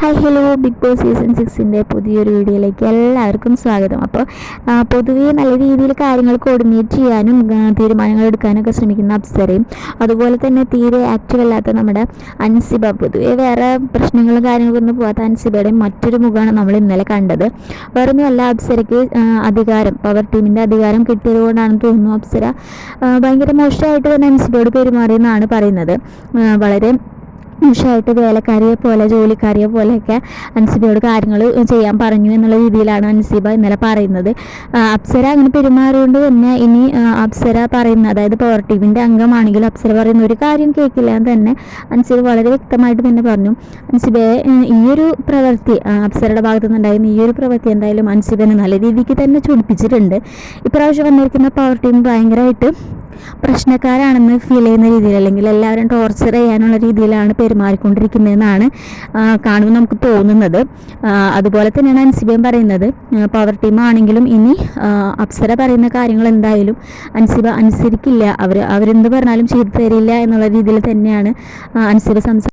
Hi hello Bigg Boss season സിക്സിന്റെ പുതിയൊരു വീഡിയോയിലേക്ക് എല്ലാവർക്കും സ്വാഗതം. അപ്പോൾ പൊതുവേ നല്ല രീതിയിൽ കാര്യങ്ങൾ കോർഡിനേറ്റ് ചെയ്യാനും തീരുമാനങ്ങൾ എടുക്കാനൊക്കെ ശ്രമിക്കുന്ന അപ്സരയും അതുപോലെ തന്നെ തീരെ ആക്റ്റീവ് അല്ലാത്ത നമ്മുടെ അൻസിബ പൊതുവേ വേറെ പ്രശ്നങ്ങളും കാര്യങ്ങളൊന്നും പോകാത്ത അൻസിബയുടെ മറ്റൊരു മുഖമാണ് നമ്മൾ ഇന്നലെ കണ്ടത്. വേറൊന്നുമല്ല അപ്സരയ്ക്ക് അധികാരം പവർ ടീമിന്റെ അധികാരം കിട്ടിയത് കൊണ്ടാണെന്ന് തോന്നുന്നു അപ്സര. ഭയങ്കര മോശമായിട്ട് തന്നെ അൻസിബയോട് പെരുമാറിയെന്നാണ് പറയുന്നത്. വളരെ മോശമായിട്ട് വേലക്കാരിയെ പോലെ ജോലിക്കാരിയെ പോലെയൊക്കെ അൻസിബയോട് കാര്യങ്ങൾ ചെയ്യാൻ പറഞ്ഞു എന്നുള്ള രീതിയിലാണ് അൻസിബ ഇന്നലെ പറയുന്നത്. അപ്സര അങ്ങനെ പെരുമാറിയുകൊണ്ട് തന്നെ ഇനി അപ്സര പറയുന്ന അതായത് പവർ ടീമിന്റെ അംഗമാണെങ്കിലും അപ്സര പറയുന്ന ഒരു കാര്യം കേൾക്കില്ല എന്ന് തന്നെ അൻസിബ വളരെ വ്യക്തമായിട്ട് തന്നെ പറഞ്ഞു. അൻസിബയെ ഈ ഒരു പ്രവൃത്തി അപ്സരയുടെ ഭാഗത്തു നിന്നുണ്ടായിരുന്ന ഈ ഒരു പ്രവൃത്തി എന്തായാലും അൻസിബനെ നല്ല രീതിക്ക് തന്നെ ചൊടിപ്പിച്ചിട്ടുണ്ട്. ഇപ്രാവശ്യം വന്നിരിക്കുന്ന പവർ ടീം ഭയങ്കരമായിട്ട് പ്രശ്നക്കാരാണെന്ന് ഫീൽ ചെയ്യുന്ന രീതിയിൽ അല്ലെങ്കിൽ എല്ലാവരും ടോർച്ചർ ചെയ്യാനുള്ള രീതിയിലാണ് പെരുമാറിക്കൊണ്ടിരിക്കുന്നതെന്നാണ് കാണുമ്പോൾ നമുക്ക് തോന്നുന്നത്. അതുപോലെ തന്നെയാണ് അൻസിബയും പറയുന്നത്. പവർ ടീം ആണെങ്കിലും ഇനി അപ്സര പറയുന്ന കാര്യങ്ങൾ എന്തായാലും അൻസിബ അനുസരിക്കില്ല. അവർ അവരെന്ത് പറഞ്ഞാലും ചെയ്തു തരില്ല എന്നുള്ള രീതിയിൽ തന്നെയാണ് അൻസിബ സംസാരിക്കുന്നത്.